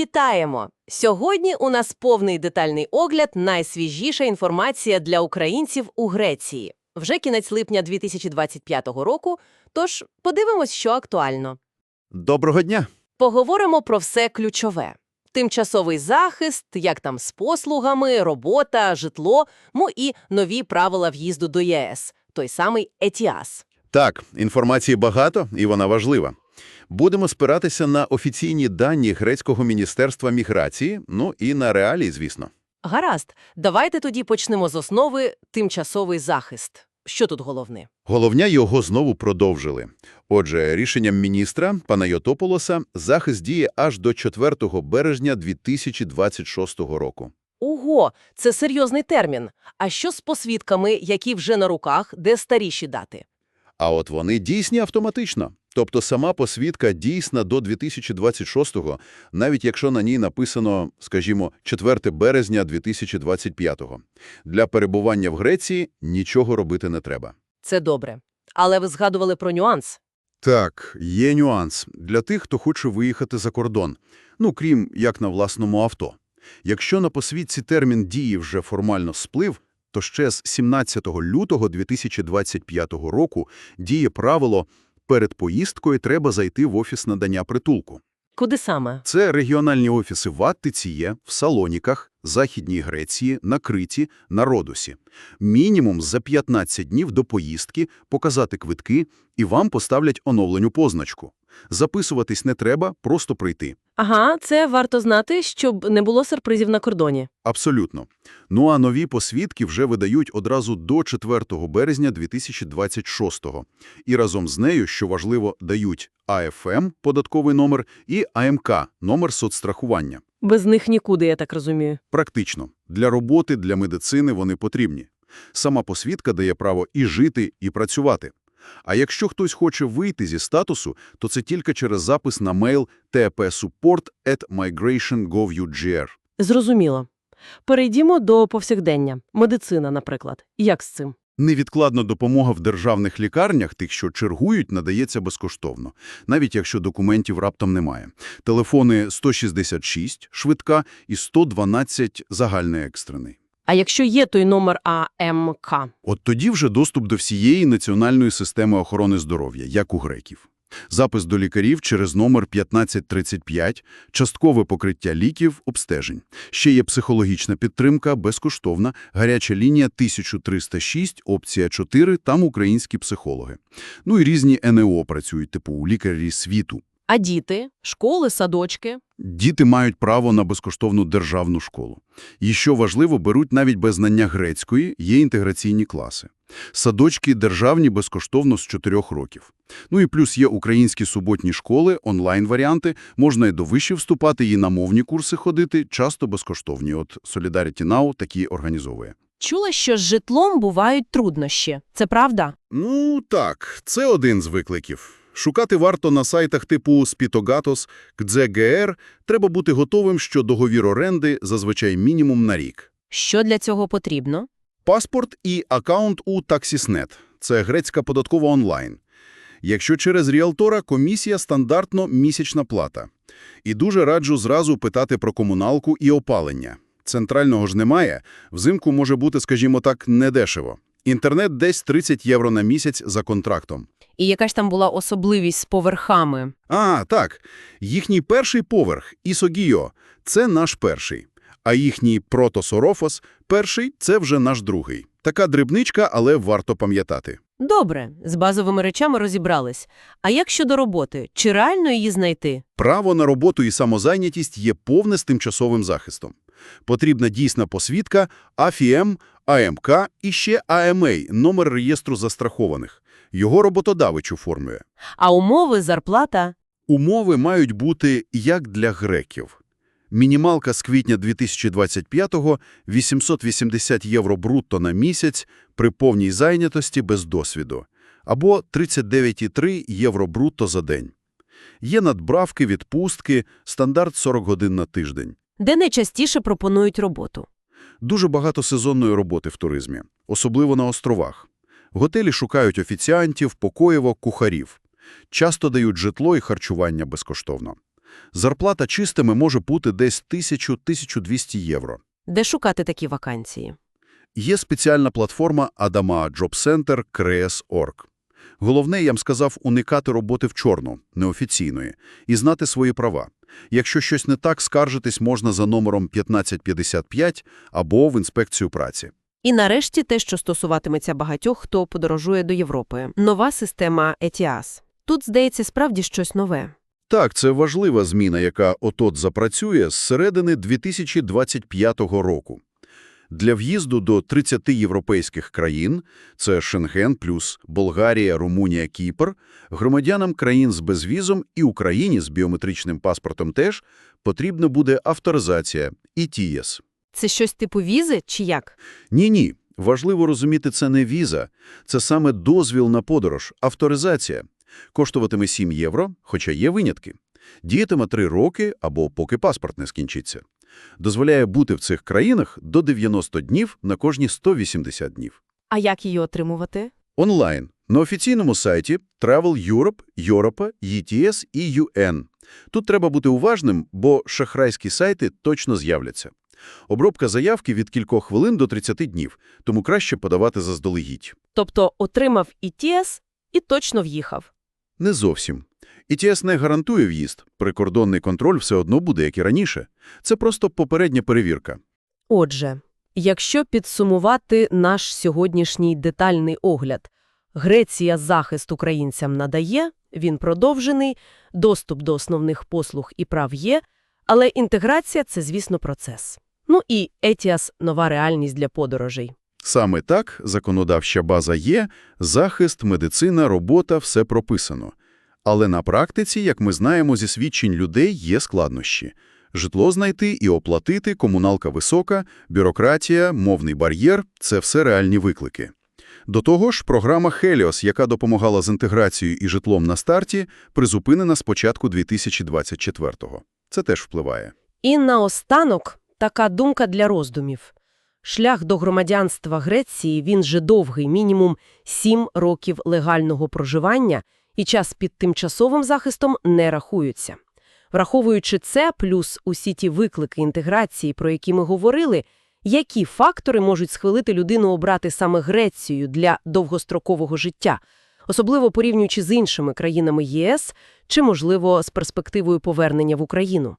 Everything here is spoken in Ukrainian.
Вітаємо! Сьогодні у нас повний детальний огляд, найсвіжіша інформація для українців у Греції. Вже кінець липня 2025 року, тож подивимось, що актуально. Доброго дня! Поговоримо про все ключове. Тимчасовий захист, як там з послугами, робота, житло, ну і нові правила в'їзду до ЄС, той самий ЕТІАС. Так, інформації багато, і вона важлива. Будемо спиратися на офіційні дані Грецького міністерства міграції, ну і на реалії, звісно. Гаразд, давайте тоді почнемо з основи тимчасовий захист. Що тут головне? Головня його знову продовжили. Отже, рішенням міністра пана Йотополоса захист діє аж до 4 березня 2026 року. Ого, це серйозний термін. А що з посвідками, які вже на руках, де старіші дати? А от вони дійсні автоматично. Тобто сама посвідка дійсна до 2026-го, навіть якщо на ній написано, скажімо, 4 березня 2025-го. Для перебування в Греції нічого робити не треба. Це добре. Але ви згадували про нюанс. Так, є нюанс для тих, хто хоче виїхати за кордон, ну, крім як на власному авто. Якщо на посвідці термін дії вже формально сплив, то ще з 17 лютого 2025 року діє правило «перед поїздкою треба зайти в офіс надання притулку». Куди саме? Це регіональні офіси в Аттиці є, в Салоніках, Західній Греції, на Криті, на Родосі. Мінімум за 15 днів до поїздки показати квитки і вам поставлять оновлену позначку. Записуватись не треба, просто прийти. Ага, це варто знати, щоб не було сюрпризів на кордоні. Абсолютно. Ну а нові посвідки вже видають одразу до 4 березня 2026-го. І разом з нею, що важливо, дають АФМ – податковий номер і АМК – номер соцстрахування. Без них нікуди, я так розумію. Практично. Для роботи, для медицини вони потрібні. Сама посвідка дає право і жити, і працювати. А якщо хтось хоче вийти зі статусу, то це тільки через запис на мейл tpsupport@migration.gov.ugr. Зрозуміло. Перейдімо до повсякдення. Медицина, наприклад. Як з цим? Невідкладна допомога в державних лікарнях, тих, що чергують, надається безкоштовно, навіть якщо документів раптом немає. Телефони 166 – швидка і 112 – загальний екстрений. А якщо є той номер АМК? От тоді вже доступ до всієї національної системи охорони здоров'я, як у греків. Запис до лікарів через номер 1535, часткове покриття ліків, обстежень. Ще є психологічна підтримка, безкоштовна, гаряча лінія 1306, опція 4, там українські психологи. Ну і різні НЕО працюють, типу лікарі світу. А діти? Школи, садочки? Діти мають право на безкоштовну державну школу. І що важливо, беруть навіть без знання грецької, є інтеграційні класи. Садочки державні безкоштовно з 4 років. Ну і плюс є українські суботні школи, онлайн-варіанти, можна і до вишів вступати, і на мовні курси ходити, часто безкоштовні. От Solidarity Now такі організовує. Чула, що з житлом бувають труднощі. Це правда? Ну так, це один з викликів. Шукати варто на сайтах типу Spitogatos, КДЗГР, треба бути готовим, що договір оренди зазвичай мінімум на рік. Що для цього потрібно? Паспорт і акаунт у Taxisnet – це грецька податкова онлайн. Якщо через ріалтора, комісія стандартно місячна плата. І дуже раджу зразу питати про комуналку і опалення. Центрального ж немає, взимку може бути, скажімо так, недешево. Інтернет десь 30 євро на місяць за контрактом. І яка ж там була особливість з поверхами? А, так. Їхній перший поверх, Ісогіо, це наш перший. А їхній Протосорофос, перший – це вже наш другий. Така дрібничка, але варто пам'ятати. Добре, з базовими речами розібрались. А як щодо роботи? Чи реально її знайти? Право на роботу і самозайнятість є повне з тимчасовим захистом. Потрібна дійсна посвідка, АФІМ, АМК і ще АМА – номер реєстру застрахованих. Його роботодавець оформлює. А умови, зарплата? Умови мають бути як для греків. Мінімалка з квітня 2025-го – 880 євро брутто на місяць при повній зайнятості без досвіду, або 39,3 євро брутто за день. Є надбавки, відпустки, стандарт 40 годин на тиждень. Де найчастіше пропонують роботу? Дуже багато сезонної роботи в туризмі, особливо на островах. Готелі шукають офіціантів, покоївок, кухарів. Часто дають житло і харчування безкоштовно. Зарплата чистими може бути десь 1000-1200 євро. Де шукати такі вакансії? Є спеціальна платформа Adama Job Center. Головне, я б сказав, уникати роботи в чорну, неофіційної, і знати свої права. Якщо щось не так, скаржитись можна за номером 1555 або в інспекцію праці. І нарешті те, що стосуватиметься багатьох, хто подорожує до Європи. Нова система ETIAS. Тут, здається, справді щось нове. Так, це важлива зміна, яка отот запрацює з середини 2025 року. Для в'їзду до 30 європейських країн – це Шенген плюс Болгарія, Румунія, Кіпр – громадянам країн з безвізом і Україні з біометричним паспортом теж потрібна буде авторизація – ІТІС. Це щось типу візи чи як? Ні-ні, важливо розуміти, це не віза. Це саме дозвіл на подорож, авторизація. Коштуватиме 7 євро, хоча є винятки. Діятиме 3 роки або поки паспорт не скінчиться. Дозволяє бути в цих країнах до 90 днів на кожні 180 днів. А як її отримувати? Онлайн. На офіційному сайті Travel Europe, Europa, ETS і UN. Тут треба бути уважним, бо шахрайські сайти точно з'являться. Обробка заявки від кількох хвилин до 30 днів, тому краще подавати заздалегідь. Тобто отримав ETS і точно в'їхав. Не зовсім. ETS не гарантує в'їзд. Прикордонний контроль все одно буде, як і раніше. Це просто попередня перевірка. Отже, якщо підсумувати наш сьогоднішній детальний огляд, Греція захист українцям надає, він продовжений, доступ до основних послуг і прав є, але інтеграція – це, звісно, процес. Ну і ETIAS – нова реальність для подорожей. Саме так законодавча база є, захист, медицина, робота – все прописано. Але на практиці, як ми знаємо зі свідчень людей, є складнощі. Житло знайти і оплатити, комуналка висока, бюрократія, мовний бар'єр – це все реальні виклики. До того ж, програма Helios, яка допомагала з інтеграцією і житлом на старті, призупинена з початку 2024-го. Це теж впливає. І наостанок така думка для роздумів. Шлях до громадянства Греції, він же довгий, мінімум 7 років легального проживання, і час під тимчасовим захистом не рахується. Враховуючи це, плюс усі ті виклики інтеграції, про які ми говорили, які фактори можуть схвилити людину обрати саме Грецію для довгострокового життя, особливо порівнюючи з іншими країнами ЄС чи, можливо, з перспективою повернення в Україну?